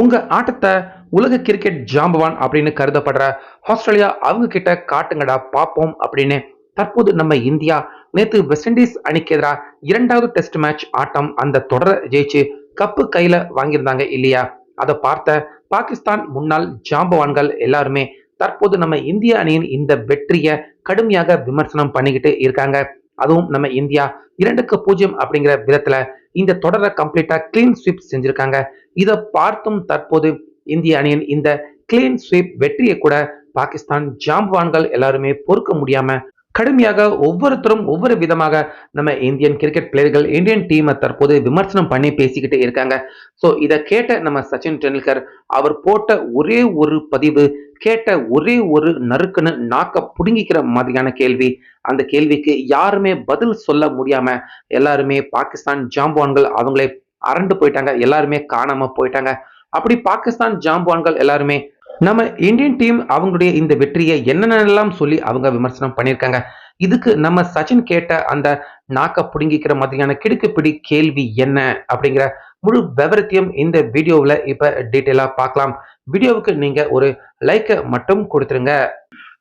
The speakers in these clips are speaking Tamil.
உங்க ஆட்டத்தை உலக கிரிக்கெட் ஜாம்பவான் அப்படின்னு கருதப்படுற ஆஸ்திரேலியா அவங்க கிட்ட காட்டுங்கடா பார்ப்போம் அப்படின்னு தற்போது நம்ம இந்தியா நேத்து வெஸ்ட் இண்டீஸ் அணிக்கு எதிராக இரண்டாவது டெஸ்ட் மேட்ச் ஆட்டம் அந்த தொடரை ஜெயிச்சு கப்பு கையில வாங்கியிருந்தாங்க இல்லையா? அதை பார்த்த பாகிஸ்தான் முன்னாள் ஜாம்பவான்கள் எல்லாருமே தற்போது நம்ம இந்திய அணியின் இந்த வெற்றியை கடுமையாக விமர்சனம் பண்ணிக்கிட்டு இருக்காங்க. அதுவும் நம்ம இந்தியா இரண்டுக்கு பூஜ்ஜியம் அப்படிங்கிற விதத்துல இந்த தொடரை கம்ப்ளீட்டா கிளீன் ஸ்வீப் செஞ்சிருக்காங்க. இதை பார்த்தும் தற்போது இந்திய அணியின் இந்த கிளீன் ஸ்வீப் வெற்றியை கூட பாகிஸ்தான் ஜாம்பவான்கள் எல்லாருமே பொறுக்க முடியாம கடுமையாக ஒவ்வொருத்தரும் ஒவ்வொரு விதமாக நம்ம இந்தியன் கிரிக்கெட் பிளேயர்கள் இந்தியன் டீமை தற்போது விமர்சனம் பண்ணி பேசிக்கிட்டு இருக்காங்க. ஸோ இதை கேட்ட நம்ம சச்சின் டெண்டுல்கர் அவர் போட்ட ஒரே ஒரு பதிவு கேட்ட ஒரே ஒரு நறுக்குன்னு நாக்க புடுங்கிக்கிற மாதிரியான கேள்வி. அந்த கேள்விக்கு யாருமே பதில் சொல்ல முடியாம எல்லாருமே பாகிஸ்தான் ஜாம்பவான்கள் அவங்களே அரண்டு போயிட்டாங்க. எல்லாருமே காணாம போயிட்டாங்க. அப்படி பாகிஸ்தான் ஜாம்பவான்கள் எல்லாருமே நம்ம இந்தியன் டீம் அவங்களுடைய இந்த வெற்றியை என்னென்னலாம் சொல்லி அவங்க விமர்சனம் பண்ணியிருக்காங்க. இதுக்கு நம்ம சச்சின் கேட்ட அந்த நாக்க புடுங்கிக்கிற மாதிரியான கிடுக்குப்பிடி கேள்வி என்ன? அப்படிங்கிற முழு விவரத்தையும் இந்த வீடியோவில் இப்போ டீட்டெயிலாக பார்க்கலாம். வீடியோவுக்கு நீங்கள் ஒரு லைக்கை மட்டும் கொடுத்துருங்க.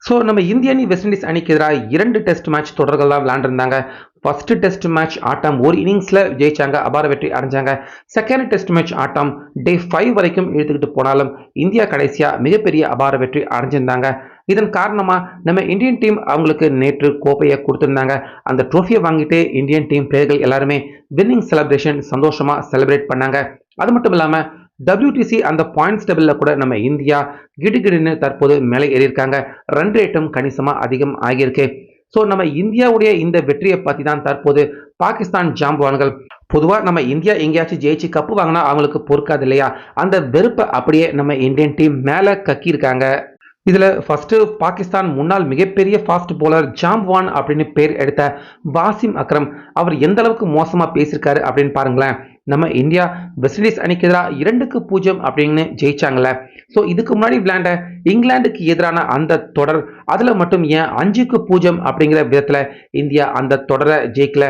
ஸோ நம்ம இந்திய அணி வெஸ்ட் இண்டீஸ் அணிக்கு எதிராக இரண்டு டெஸ்ட் மேட்ச் தொடர்கள் தான் விளையாண்டுருந்தாங்க. ஃபர்ஸ்ட் டெஸ்ட் மேட்ச் ஆட்டம் ஒரு இன்னிங்ஸில் ஜெயிச்சாங்க. அபார வெற்றி அடைஞ்சாங்க. செகண்ட் டெஸ்ட் மேட்ச் ஆட்டம் டே ஃபைவ் வரைக்கும் இழுத்துக்கிட்டு போனாலும் இந்தியா கடைசியாக மிகப்பெரிய அபார வெற்றி அடைஞ்சிருந்தாங்க. இதன் காரணமாக நம்ம இந்தியன் டீம் அவங்களுக்கு நேற்று கோப்பையை கொடுத்துருந்தாங்க. அந்த ட்ரோஃபியை வாங்கிட்டு இந்தியன் டீம் பிளேயர்கள் எல்லாருமே வின்னிங் செலிப்ரேஷன் சந்தோஷமாக செலிப்ரேட் பண்ணாங்க. அது மட்டும் இல்லாமல் டபிள்யூடிசி அந்த பாயிண்ட்ஸ் டேபிளில் கூட நம்ம இந்தியா கிடுகிடுன்னு தற்போது மேலே ஏறியிருக்காங்க. ரன் ரேட்டும் கணிசமாக அதிகம் ஆகியிருக்கு. ஸோ நம்ம இந்தியாவுடைய இந்த வெற்றியை பற்றி தான் தற்போது பாகிஸ்தான் ஜாம்பவான்கள். பொதுவாக நம்ம இந்தியா எங்கேயாச்சும் ஜெயிச்சு கப்பு வாங்கினா அவங்களுக்கு பொறுக்காது இல்லையா? அந்த வெறுப்பை அப்படியே நம்ம இந்தியன் டீம் மேலே கக்கியிருக்காங்க. இதில் ஃபர்ஸ்ட் பாகிஸ்தான் முன்னாள் மிகப்பெரிய ஃபாஸ்ட் போலர் ஜாம்வான் அப்படின்னு பேர் எடுத்த வாசிம் அக்ரம் அவர் எந்த அளவுக்கு மோசமாக பேசியிருக்காரு அப்படின்னு பாருங்களேன். நம்ம இந்தியா வெஸ்ட் இண்டீஸ் அணிக்கு எதிராக இரண்டுக்கு பூஜ்ஜியம் அப்படின்னு ஜெயிச்சாங்கல்ல. ஸோ இதுக்கு முன்னாடி விளையாண்ட இங்கிலாந்துக்கு எதிரான அந்த தொடர் அதில் மட்டும் ஏன் அஞ்சுக்கு பூஜ்ஜியம் அப்படிங்கிற விதத்தில் இந்தியா அந்த தொடரை ஜெயிக்கல?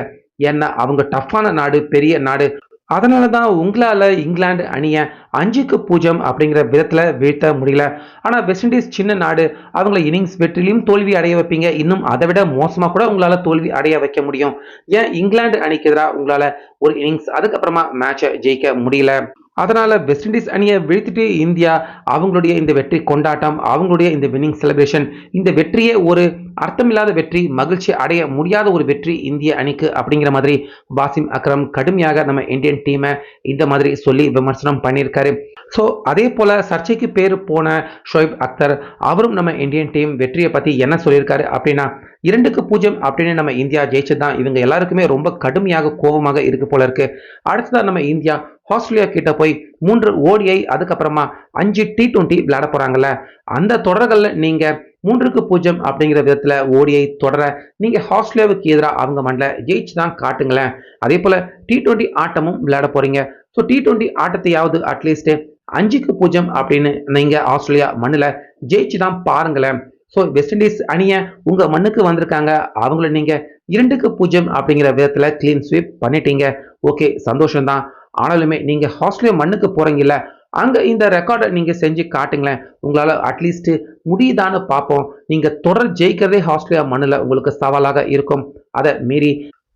ஏன்னா அவங்க டஃப்பான நாடு பெரிய நாடு அதனால தான் உங்களால் இங்கிலாந்து அணியை அஞ்சுக்கு பூஜ்ஜியம் அப்படிங்கிற விதத்தில் வீழ்த்த முடியல. ஆனால் வெஸ்ட் இண்டீஸ் சின்ன நாடு. அவங்கள இன்னிங்ஸ் வெற்றிலையும் தோல்வி அடைய வைப்பீங்க. இன்னும் அதை விட மோசமாக கூட உங்களால் தோல்வி அடைய வைக்க முடியும். ஏன் இங்கிலாந்து அணிக்கு எதிராக உங்களால் ஒரு இன்னிங்ஸ் அதுக்கப்புறமா மேட்சை ஜெயிக்க முடியல? அதனால வெஸ்ட் இண்டீஸ் அணியை வீழ்த்திட்டு இந்தியா அவங்களுடைய இந்த வெற்றி கொண்டாட்டம் அவங்களுடைய இந்த வின்னிங் செலிப்ரேஷன் இந்த வெற்றியே ஒரு அர்த்தமில்லாத வெற்றி மகிழ்ச்சி அடைய முடியாத ஒரு வெற்றி இந்திய அணிக்கு அப்படிங்கிற மாதிரி வாசிம் அக்ரம் கடுமையாக நம்ம இந்தியன் டீமை இந்த மாதிரி சொல்லி விமர்சனம் பண்ணியிருக்காரு. ஸோ அதே போல சர்ச்சைக்கு பேர் போன ஷோயப் அக்தர் அவரும் நம்ம இந்தியன் டீம் வெற்றியை பற்றி என்ன சொல்லியிருக்காரு அப்படின்னா இரண்டுக்கு பூஜ்ஜியம் அப்படின்னு நம்ம இந்தியா ஜெயிச்சது தான் இவங்க எல்லாருக்குமே ரொம்ப கடுமையாக கோபமாக இருக்கு போல இருக்கு. அடுத்ததான் நம்ம இந்தியா ஆஸ்திரேலியா கிட்ட போய் மூன்று ஓடிஐ அதுக்கப்புறமா அஞ்சு டி டுவெண்ட்டி விளையாட போகிறாங்கல்ல அந்த தொடர்களில் நீங்கள் மூன்றுக்கு பூஜ்ஜியம் அப்படிங்கிற விதத்தில் ஓடிஐ தொடர நீங்கள் ஆஸ்திரேலியாவுக்கு எதிராக அவங்க மண்ணில் ஜெயிச்சு தான் காட்டுங்களேன். அதே போல் டி டுவெண்ட்டி ஆட்டமும் விளையாட போகிறீங்க ஸோ டி டுவெண்ட்டி ஆட்டத்தையாவது அட்லீஸ்ட் அஞ்சுக்கு பூஜ்ஜியம் அப்படின்னு நீங்கள் ஆஸ்திரேலியா மண்ணில் ஜெயிச்சு தான் பாருங்களேன். ஸோ வெஸ்ட் இண்டீஸ் அணியை உங்கள் மண்ணுக்கு வந்திருக்காங்க. அவங்கள நீங்கள் இரண்டுக்கு பூஜ்ஜியம் அப்படிங்கிற விதத்தில் க்ளீன் ஸ்வீப் பண்ணிட்டீங்க. ஓகே சந்தோஷம்தான். ஆனாலுமே நீங்கள் ஹாஸ்டலே மண்ணுக்கு போகிறீங்கல்ல அங்கே இந்த ரெக்கார்டை நீங்கள் செஞ்சு காட்டுங்களேன். உங்களால் அட்லீஸ்ட்டு முடியுதான்னு பார்ப்போம். நீங்கள் தொடர் ஜெயிக்கிறதே ஆஸ்திரேலியா மண்ணில் உங்களுக்கு சவாலாக இருக்கும். அதை மீறி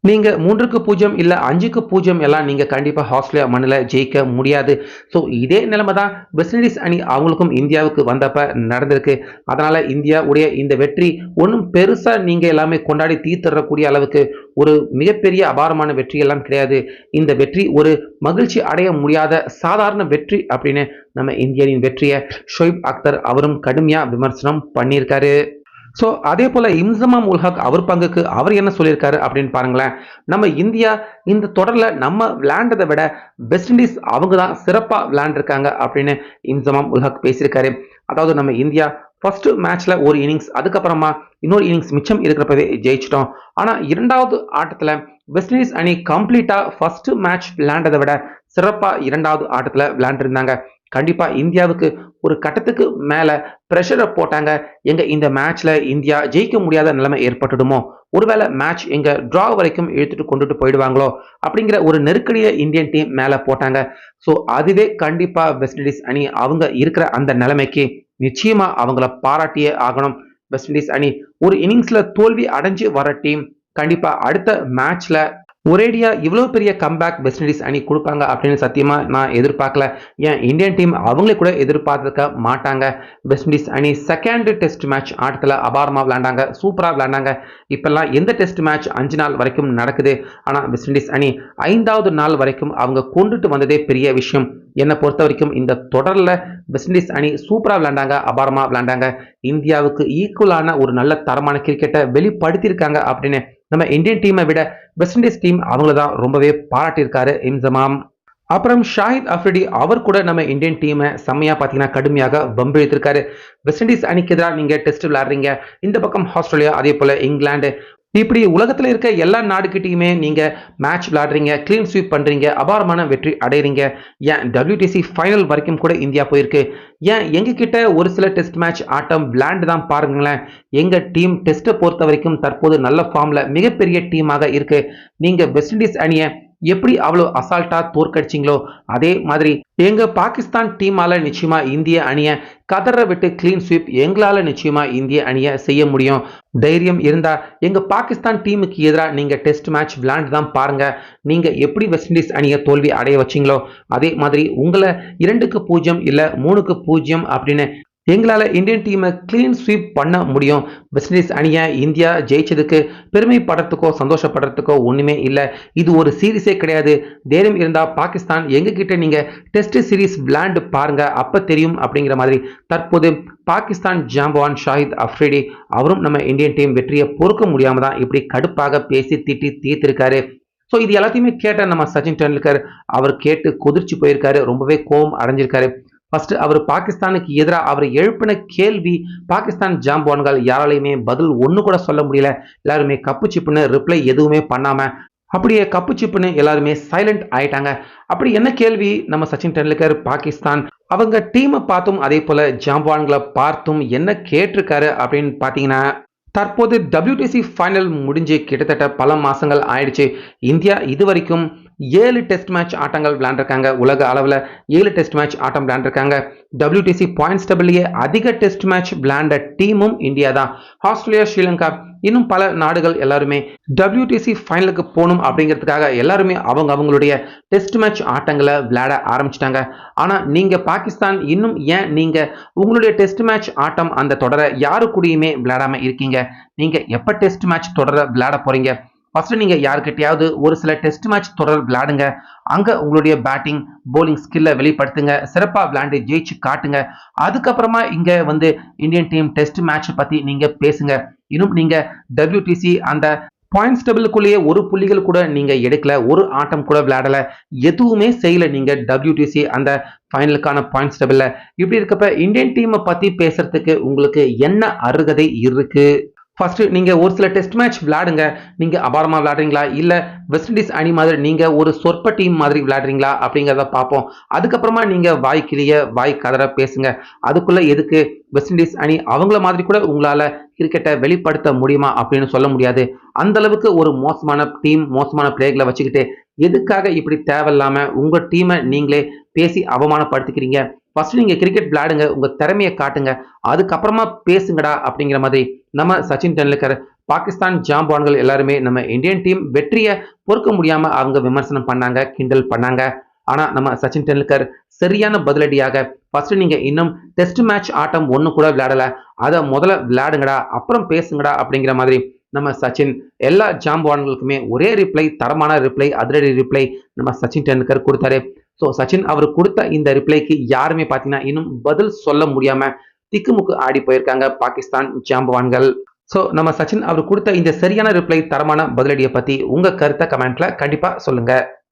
நீங்கள் மூன்றுக்கு பூஜ்ஜியம் இல்லை அஞ்சுக்கு பூஜ்ஜியம் எல்லாம் நீங்கள் கண்டிப்பாக ஆஸ்திரேலியா மண்ணில் ஜெயிக்க முடியாது. ஸோ இதே நிலைமை தான் வெஸ்ட் இண்டீஸ் அணி அவங்களுக்கும் இந்தியாவுக்கு வந்தப்ப நடந்திருக்கு. அதனால் இந்தியாவுடைய இந்த வெற்றி ஒன்றும் பெருசாக நீங்கள் எல்லாமே கொண்டாடி தீர்த்தரக்கூடிய அளவுக்கு ஒரு மிகப்பெரிய அபாரமான வெற்றி எல்லாம் கிடையாது. இந்த வெற்றி ஒரு மகிழ்ச்சி அடைய முடியாத சாதாரண வெற்றி அப்படின்னு நம்ம இந்தியனின் வெற்றியை ஷொய்ப் அக்தர் அவரும் கடுமையாக விமர்சனம் பண்ணியிருக்காரு. ஸோ அதே போல இம்சமாம் உல்ஹக் அவர் பங்குக்கு அவர் என்ன சொல்லியிருக்காரு அப்படின்னு பாருங்களேன். நம்ம இந்தியா இந்த தொடரில் நம்ம விளையாண்டதை விட வெஸ்ட் இண்டீஸ் அவங்க தான் சிறப்பாக விளையாண்டுருக்காங்க அப்படின்னு இம்சமாம் உல்ஹக் பேசியிருக்காரு. அதாவது நம்ம இந்தியா ஃபர்ஸ்ட் மேட்ச்ல ஒரு இன்னிங்ஸ் அதுக்கப்புறமா இன்னொரு இன்னிங்ஸ் மிச்சம் இருக்கிறப்பவே ஜெயிச்சிட்டோம். ஆனால் இரண்டாவது ஆட்டத்தில் வெஸ்ட் இண்டீஸ் அணி கம்ப்ளீட்டாக ஃபர்ஸ்ட் மேட்ச் விளையாண்டதை விட சிறப்பாக இரண்டாவது ஆட்டத்தில் விளையாண்டுருந்தாங்க. கண்டிப்பாக இந்தியாவுக்கு ஒரு கட்டத்துக்கு மேலே ப்ரெஷரை போட்டாங்க. எங்க இந்த மேட்ச்ல இந்தியா ஜெயிக்க முடியாத நிலைமை ஏற்பட்டுடுமோ? ஒருவேளை மேட்ச் எங்க டிரா வரைக்கும் இழுத்துட்டு கொண்டுட்டு போயிடுவாங்களோ? அப்படிங்கிற ஒரு நெருக்கடியை இந்தியன் டீம் மேலே போட்டாங்க. ஸோ அதுவே கண்டிப்பாக வெஸ்ட் இண்டீஸ் அணி அவங்க இருக்கிற அந்த நிலைமைக்கு நிச்சயமா அவங்கள பாராட்டியே ஆகணும். வெஸ்ட் இண்டீஸ் அணி ஒரு இன்னிங்ஸ்ல தோல்வி அடைஞ்சு வர டீம் கண்டிப்பா அடுத்த மேட்ச்ல ஒரேடியா இவ்வளோ பெரிய கம்பேக் வெஸ்ட் இண்டீஸ் அணி கொடுப்பாங்க அப்படின்னு சத்தியமா நான் எதிர்பார்க்கல. ஏன்? இந்தியன் டீம் அவங்களே கூட எதிர்பார்த்துருக்க மாட்டாங்க. வெஸ்ட் இண்டீஸ் அணி செகண்ட் டெஸ்ட் மேட்ச் ஆட்டத்தில் அபாரமாக விளையாண்டாங்க. சூப்பராக விளையாண்டாங்க. இப்பெல்லாம் எந்த டெஸ்ட் மேட்ச் அஞ்சு நாள் வரைக்கும் நடக்குது? ஆனால் வெஸ்ட் இண்டீஸ் அணி ஐந்தாவது நாள் வரைக்கும் அவங்க கொண்டுட்டு வந்ததே பெரிய விஷயம். என்னை பொறுத்த வரைக்கும் இந்த தொடரில் வெஸ்ட் இண்டீஸ் அணி சூப்பராக விளையாண்டாங்க அபாரமாக விளையாண்டாங்க. இந்தியாவுக்கு ஈக்குவலான ஒரு நல்ல தரமான கிரிக்கெட்டை வெளிப்படுத்தியிருக்காங்க அப்படின்னு நம்ம இந்தியன் டீமை விட வெஸ்ட் இண்டீஸ் டீம் அவங்கள தான் ரொம்பவே பாராட்டியிருக்காரு இம்சமாம். அப்புறம் ஷாஹித் அஃப்ரிடி அவர் கூட நம்ம இந்தியன் டீமை செம்மையா பார்த்தீங்கன்னா கடுமையாக வம்பிழுத்திருக்காரு. வெஸ்ட் இண்டீஸ் அணிக்கு எதிராக நீங்க டெஸ்ட் விளையாடுறீங்க. இந்த பக்கம் ஆஸ்திரேலியா அதே போல இங்கிலாந்து இப்படி உலகத்தில் இருக்க எல்லா நாடுகிட்டையுமே நீங்க மேட்ச் விளாடுறீங்க க்ளீன் ஸ்வீப் பண்றீங்க அபாரமான வெற்றி அடைகிறீங்க ஏன் டபிள்யூடிசி ஃபைனல் வரைக்கும் கூட இந்தியா போயிருக்கு? ஏன் எங்ககிட்ட ஒரு சில டெஸ்ட் மேட்ச் ஆட்டம் விளாண்டு தான் பாருங்களேன். எங்க டீம் டெஸ்ட்டை பொறுத்த வரைக்கும் தற்போது நல்ல ஃபார்ம்ல மிகப்பெரிய டீமாக இருக்கு. நீங்க வெஸ்ட் இண்டீஸ் அணியை எப்படி அவ்வளோ அசால்ட்டா தோற்கடிச்சிங்களோ அதே மாதிரி எங்க பாகிஸ்தான் டீமால நிச்சயமா இந்திய அணியை கதற விட்டு கிளீன் ஸ்வீப் எங்களால் நிச்சயமா இந்திய அணியை செய்ய முடியும். தைரியம் இருந்தா எங்க பாகிஸ்தான் டீமுக்கு எதிராக நீங்க டெஸ்ட் மேட்ச் விளையாண்டு தான் பாருங்க. நீங்க எப்படி வெஸ்ட் இண்டீஸ் அணியை தோல்வி அடைய வச்சிங்களோ அதே மாதிரி உங்களை இரண்டுக்கு பூஜ்ஜியம் இல்லை மூணுக்கு பூஜ்ஜியம் அப்படின்னு எங்களால் இந்தியன் டீமை கிளீன் ஸ்வீப் பண்ண முடியும். வெஸ்ட் இண்டீஸ் அணியை இந்தியா ஜெயிச்சதுக்கு பெருமைப்படுறதுக்கோ சந்தோஷப்படுறதுக்கோ ஒன்றுமே இல்லை. இது ஒரு சீரீஸே கிடையாது. தைரியம் இருந்தால் பாகிஸ்தான் எங்ககிட்ட நீங்கள் டெஸ்ட் சீரீஸ் விளையாண்டு பாருங்க அப்போ தெரியும் அப்படிங்கிற மாதிரி. தற்போது பாகிஸ்தான் ஜாம்பவான் ஷாஹித் அஃப்ரிடி அவரும் நம்ம இந்தியன் டீம் வெற்றியை பொறுக்க முடியாமல் தான் இப்படி கடுப்பாக பேசி திட்டி தீர்த்திருக்காரு. ஸோ இது எல்லாத்தையுமே கேட்ட நம்ம சச்சின் டெண்டுல்கர் அவர் கேட்டு கொதிர்ச்சி போயிருக்காரு. ரொம்பவே கோபம் அடைஞ்சிருக்காரு. ஃபர்ஸ்ட் அவர் பாகிஸ்தானுக்கு எதிராக அவர் எழுப்பின கேள்வி பாகிஸ்தான் ஜாம்பவான்கள் யாராலையுமே பதில் ஒன்று கூட சொல்ல முடியல. எல்லாருமே கப்பு சிப்புன்னு ரிப்ளை எதுவுமே பண்ணாமல் அப்படியே கப்பு சிப்புன்னு எல்லாருமே சைலண்ட் ஆயிட்டாங்க. அப்படி என்ன கேள்வி? நம்ம சச்சின் டெண்டுல்கர் பாகிஸ்தான் அவங்க டீமை பார்த்தும் அதே போல ஜாம்பவான்களை பார்த்தும் என்ன கேட்டிருக்காரு அப்படின்னு பார்த்தீங்கன்னா தற்போது டபிள்யூடிசி ஃபைனல் முடிஞ்சு கிட்டத்தட்ட பல மாதங்கள் ஆயிடுச்சு. இந்தியா இது வரைக்கும் ஏழு டெஸ்ட் மேட்ச் ஆட்டங்கள் விளையாண்டுருக்காங்க. உலக அளவில் ஏழு டெஸ்ட் மேட்ச் ஆட்டம் விளையாண்டுருக்காங்க. டபிள்யூடிசி பாயிண்ட்ஸ் டபிள்யூஏ அதிக டெஸ்ட் மேட்ச் விளையாண்ட டீமும் இந்தியா தான். ஆஸ்திரேலியா ஸ்ரீலங்கா இன்னும் பல நாடுகள் எல்லாருமே டபிள்யூடிசி ஃபைனலுக்கு போகணும் அப்படிங்கிறதுக்காக எல்லாருமே அவங்க அவங்களுடைய டெஸ்ட் மேட்ச் ஆட்டங்களை விளையாட ஆரம்பிச்சிட்டாங்க. ஆனால் நீங்கள் பாகிஸ்தான் இன்னும் ஏன் நீங்கள் உங்களுடைய டெஸ்ட் மேட்ச் ஆட்டம் அந்த தொடரை யாரு கூடயுமே விளையாடாமல் இருக்கீங்க? நீங்கள் எப்போ டெஸ்ட் மேட்ச் தொடரை விளையாட போகிறீங்க ஃபர்ஸ்ட் நீங்கள் யாருக்கிட்டையாவது ஒரு சில டெஸ்ட் மேட்ச் தொடர் விளையாடுங்க. அங்கே உங்களுடைய பேட்டிங் போலிங் ஸ்கில்லை வெளிப்படுத்துங்க. சிறப்பாக விளையாண்டு ஜெயிச்சு காட்டுங்க. அதுக்கப்புறமா இங்கே வந்து இந்தியன் டீம் டெஸ்ட் மேட்ச் பற்றி நீங்கள் பேசுங்க. இன்னும் நீங்கள் டபிள்யூடிசி அந்த பாயிண்ட்ஸ் டேபிளுக்குள்ளேயே ஒரு புள்ளிகள் கூட நீங்கள் எடுக்கல ஒரு ஆட்டம் கூட விளையாடலை எதுவுமே செய்யல நீங்கள் டபிள்யூடிசி அந்த ஃபைனலுக்கான பாயிண்ட்ஸ் டேபிள்ல இப்படி இருக்கப்ப இந்தியன் டீமை பற்றி பேசுறதுக்கு உங்களுக்கு என்ன அருகதை இருக்குது ஃபஸ்ட்டு நீங்கள் ஒரு சில டெஸ்ட் மேட்ச் விளையாடுங்க. நீங்கள் அபாரமாக விளையாடுறீங்களா? இல்லை வெஸ்ட் இண்டீஸ் அணி மாதிரி நீங்கள் ஒரு சொற்ப டீம் மாதிரி விளையாடுறீங்களா? அப்படிங்கிறத பார்ப்போம். அதுக்கப்புறமா நீங்கள் வாய் கிளிய வாய் கதற பேசுங்க. அதுக்குள்ளே எதுக்கு வெஸ்ட் இண்டீஸ் அணி அவங்கள மாதிரி கூட உங்களால் கிரிக்கெட்டை வெளிப்படுத்த முடியுமா? அப்படின்னு சொல்ல முடியாது. அந்தளவுக்கு ஒரு மோசமான டீம் மோசமான பிளேயர்களை வச்சுக்கிட்டு எதுக்காக இப்படி தேவையில்லாமல் உங்கள் டீமை நீங்களே பேசி அவமானப்படுத்திக்கிறீங்க? ஃபர்ஸ்ட் நீங்கள் கிரிக்கெட் விளையாடுங்க உங்கள் திறமையை காட்டுங்க. அதுக்கப்புறமா பேசுங்கடா அப்படிங்கிற மாதிரி நம்ம சச்சின் டெண்டுல்கர் பாகிஸ்தான் ஜாம்பான்கள் எல்லாருமே நம்ம இந்தியன் டீம் வெற்றியை பொறுக்க முடியாமல் அவங்க விமர்சனம் பண்ணாங்க கிண்டல் பண்ணாங்க. ஆனால் நம்ம சச்சின் டெண்டுல்கர் சரியான பதிலடியாக ஃபர்ஸ்ட் நீங்கள் இன்னும் டெஸ்ட் மேட்ச் ஆட்டம் ஒன்று கூட விளையாடலை. அதை முதல்ல விளையாடுங்கடா அப்புறம் பேசுங்கடா அப்படிங்கிற மாதிரி நம்ம சச்சின் எல்லா ஜாம்பவான்களுக்குமே ஒரே ரிப்ளை தரமான ரிப்ளை அதிரடி ரிப்ளை நம்ம சச்சின் டெண்டுல்கர் கொடுத்தாரு. ஸோ சச்சின் அவர் கொடுத்த இந்த ரிப்ளைக்கு யாருமே பார்த்தீங்கன்னா இன்னும் பதில் சொல்ல முடியாம திக்குமுக்கு ஆடி போயிருக்காங்க பாகிஸ்தான் ஜாம்பவான்கள். ஸோ நம்ம சச்சின் அவர் கொடுத்த இந்த சரியான ரிப்ளை தரமான பதிலடியை பத்தி உங்க கருத்தை கமெண்ட்ல கண்டிப்பா சொல்லுங்க.